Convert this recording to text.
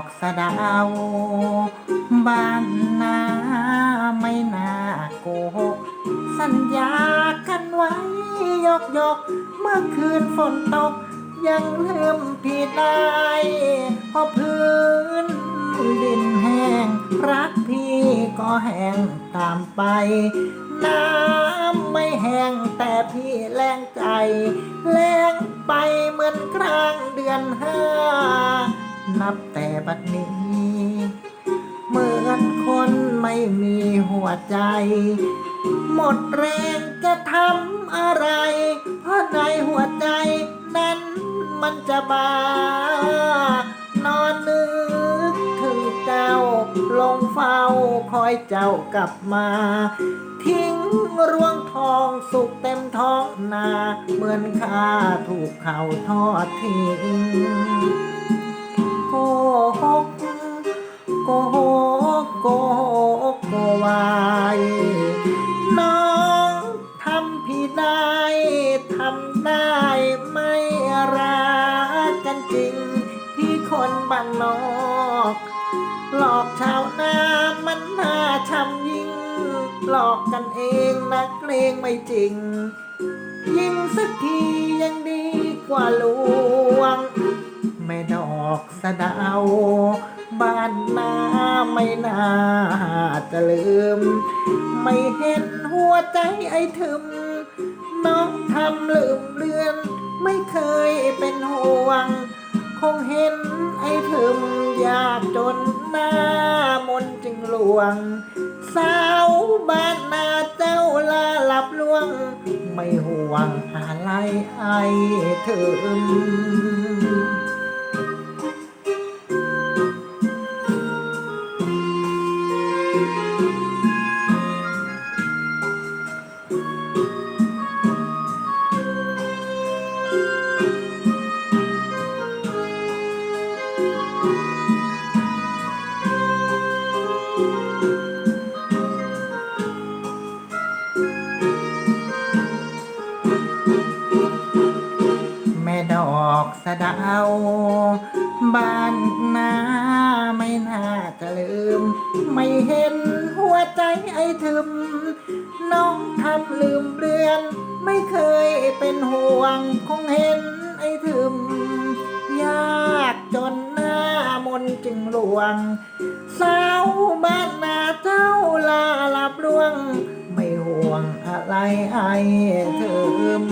อกสะดาวบ้านนาไม่น่าโกหกสัญญากันไว้ยกยก เมื่อคืนฝนตก ยังลืมพี่ได้เพราะพื้นดินแห้ง รักพี่ก็แห้งตามไปน้ำไม่แห้งแต่พี่แรงใจ แรงไปเหมือนกลางเดือนห้า นับแต่บัดนี้ เหมือนคนไม่มีหัวใจ หมดแรงจะทำอะไร เพราะในหัวใจนั้นมันจะบานอนนึกถึงเจ้า ลงเฝ้าคอยเจ้ากลับมา ทิ้งรวงทองสุกเต็มท้องนา เหมือนข้าถูกเขาทอดทิ้ง น้องทำผิดได้ทำได้ไม่รักกันจริง พี่คนบ้านนอก หลอกชาวนามันน่าช้ำยิ่ง หลอกกันเองนักเกรงไม่จริง ยิงสักทียังดีกว่าลวงแม่ดอกสะดาว บ้านนาไม่น่าจะลืม ไม่เห็นหัวใจไอ้ถึม น้องทำลืมเลือน ไม่เคยเป็นห่วง คงเห็นไอ้ถึมยากจนหน้ามนจึงหลวง สาวบ้านนาเจ้าลาหลับลวง ไม่ห่วงอะไรไอ้ถึม อกสะเดาวบ้านนาไม่น่าจะลืม ไม่เห็นหัวใจไอ้ถึม น้องทำลืมเลือน ไม่เคยเป็นห่วงคงเห็นไอ้ถึม ยากจนหน้ามนจึงหลวง สาวบ้านนาเจ้าลาหลับลวง ไม่ห่วงอะไรไอ้ถึม